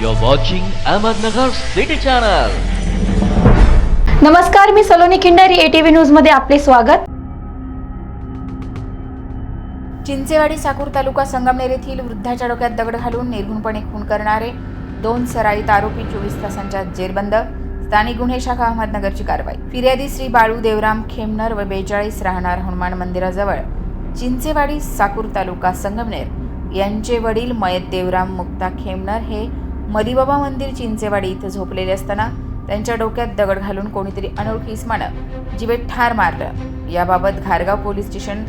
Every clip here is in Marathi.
You're watching Ahmednagar City Channel. नमस्कार मी सलोनी खिंडारी एटीव्ही न्यूजमध्ये आपले स्वागत. चिंचेवाडी साकूर तालुका संगमनेर येथील वृद्धाच्या डोक्यात दगड घालून निर्घुणपणे खून करणारे दोन सराईत आरोपी चोवीस तासांच्या जेरबंद स्थानिक गुन्हे शाखा अहमदनगरची कारवाई. फिर्यादी श्री बाळू देवराम खेमनर व बेचाळीस राहणार हनुमान मंदिराजवळ. चिंचेवाडी साकूर तालुका संगमनेर. यांचे वडील मयत देवराम मुक्ता खेमनर हे मरीबाबा मंदिर चिंचेवाडी इथं झोपलेले असताना त्यांच्या डोक्यात दगड घालून कोणीतरी अनोळखी इस्मानं जीवेत ठार मारलं. याबाबत घारगाव पोलीस स्टेशन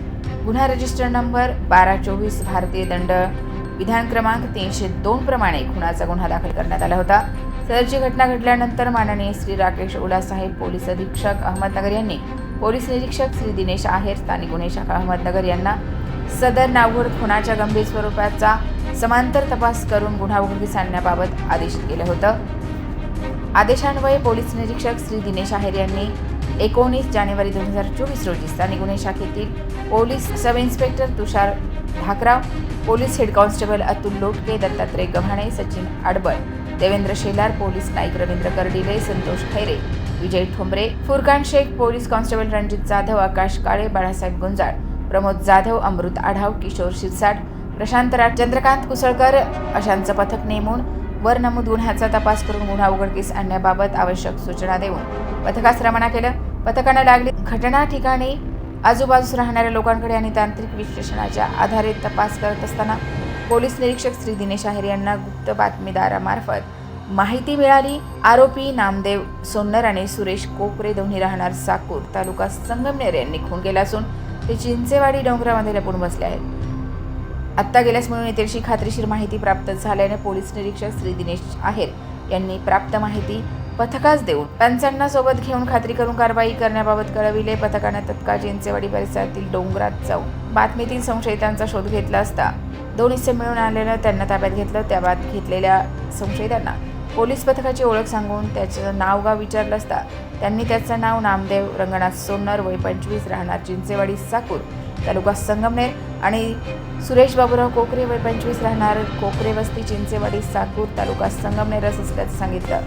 गुन्हा रजिस्टर नंबर बारा चोवीस भारतीय दंड विधान क्रमांक तीनशे दोन प्रमाणे खुनाचा गुन्हा दाखल करण्यात आला होता. सदरची घटना घडल्यानंतर माननीय श्री राकेश उलासाहेब पोलीस अधीक्षक अहमदनगर यांनी पोलीस निरीक्षक श्री दिनेश आहेर स्थानिक गुन्हे शाखा अहमदनगर यांना सदर नावघोड खुनाच्या गंभीर स्वरूपाचा समांतर तपास करून गुन्हा उघडकीस आणण्याबाबत आदेशित केलं होतं. आदेशान्वये पोलीस निरीक्षक श्री दिनेश आहेर यांनी एकोणीस जानेवारी दोन हजार चोवीस रोजी स्थानिक गुन्हे शाखेतील police sub inspector Tushar Dhakrao police head constable Atul Lotke Dattatray Gavhane Sachin Adbal Devendra Shelar police Naik Ravindra Kardile Santosh Khaire Vijay Thombare Furkan Shaikh police constable Ranjit Jadhav Akash Kale Balasaheb Gunjal Pramod Jadhav Amrut Adhav Kishor Shirsat Prashant Rath Chandrakant Kusalkar अशांचं पथक नेमून वर नमूद गुन्ह्याचा तपास करून गुन्हा उघडकीस आणण्याबाबत आवश्यक सूचना देऊन पथकास रवाना केलं. पथकानं लागली घटना ठिकाणी आजूबाजूस राहणाऱ्या लोकांकडे आणि तांत्रिक विश्लेषणाच्या आधारे तपास करत असताना पोलीस निरीक्षक श्री दिनेश आहेर यांना गुप्त बातमीदारामार्फत माहिती मिळाली. आरोपी नामदेव सोन्नर आणि सुरेश कोकरे दोन्ही राहणार साकूर तालुका संगमनेर यांनी खून केला असून ते चिंचेवाडी डोंगरामध्ये लपून बसले आहेत. आत्ता गेल्यास म्हणून येतेशी खात्रीशीर माहिती प्राप्त झाल्याने पोलीस निरीक्षक श्री दिनेश आहेर यांनी प्राप्त माहिती पथकास देऊन पंचांना सोबत घेऊन खात्री करून कारवाई करण्याबाबत कळविले. पथकाने तत्काळ चिंचेवाडी परिसरातील डोंगरात जाऊन बातमीतील संशयितांचा शोध घेतला असता दोन हिस्से मिळून आलेलं त्यांना ताब्यात घेतलं. त्याबात घेतलेल्या संशयितांना पोलीस पथकाची ओळख सांगून त्याचं नावगाव विचारलं असता त्यांनी त्याचं नाव नामदेव रंगनाथ सोन्नर वय पंचवीस राहणार चिंचेवाडी साकूर तालुका संगमनेर. आणि सुरेश बाबूराव कोकरे वय पंचवीस राहणार कोकरे वस्ती चिंचेवाडी साकूर तालुका संगमनेर असं असल्याचं सांगितलं.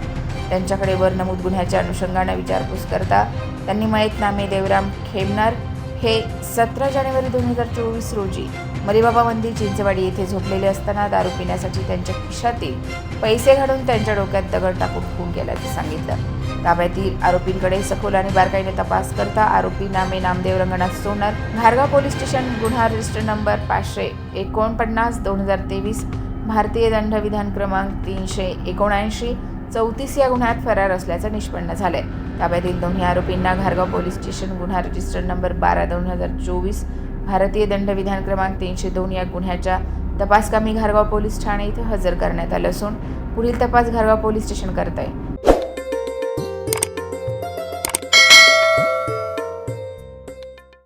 त्यांच्याकडे वर नमूद गुन्ह्याच्या अनुषंगानं विचारपूस करता त्यांनी मयत नामे देवराम खेमनार हे सतरा जानेवारी दोन हजार चोवीस रोजी मरीबाबा मंदिर चिंचवाडी येथे झोपलेले असताना दारू पिण्यासाठी त्यांच्या खिशातील पैसे घालून त्यांच्या डोक्यात दगड टाकून खून केल्याचं सांगितलं. ताब्यातील आरोपींकडे सखोल आणि बारकाईने तपास करता आरोपी नामे नामदेव रंगनाथ सोनर घारगाव पोलीस स्टेशन गुन्हा रजिस्टर नंबर पाचशे एकोणपन्नास दोन हजार तेवीस भारतीय दंडविधान क्रमांक तीनशे एकोणऐंशी चौतीस या गुन्ह्यात फरार असल्याचं निष्पन्न झालंय. ताब्यातील दोन्ही आरोपींना घारगाव पोलीस स्टेशन गुन्हा रजिस्टर नंबर बारा दोन हजार चोवीस भारतीय दंडविधान क्रमांक तीनशे दोन या गुन्ह्याच्या तपासकामी घारगाव पोलीस ठाणे इथं हजर करण्यात आलं असून पुढील तपास घारगाव पोलीस स्टेशन करत आहे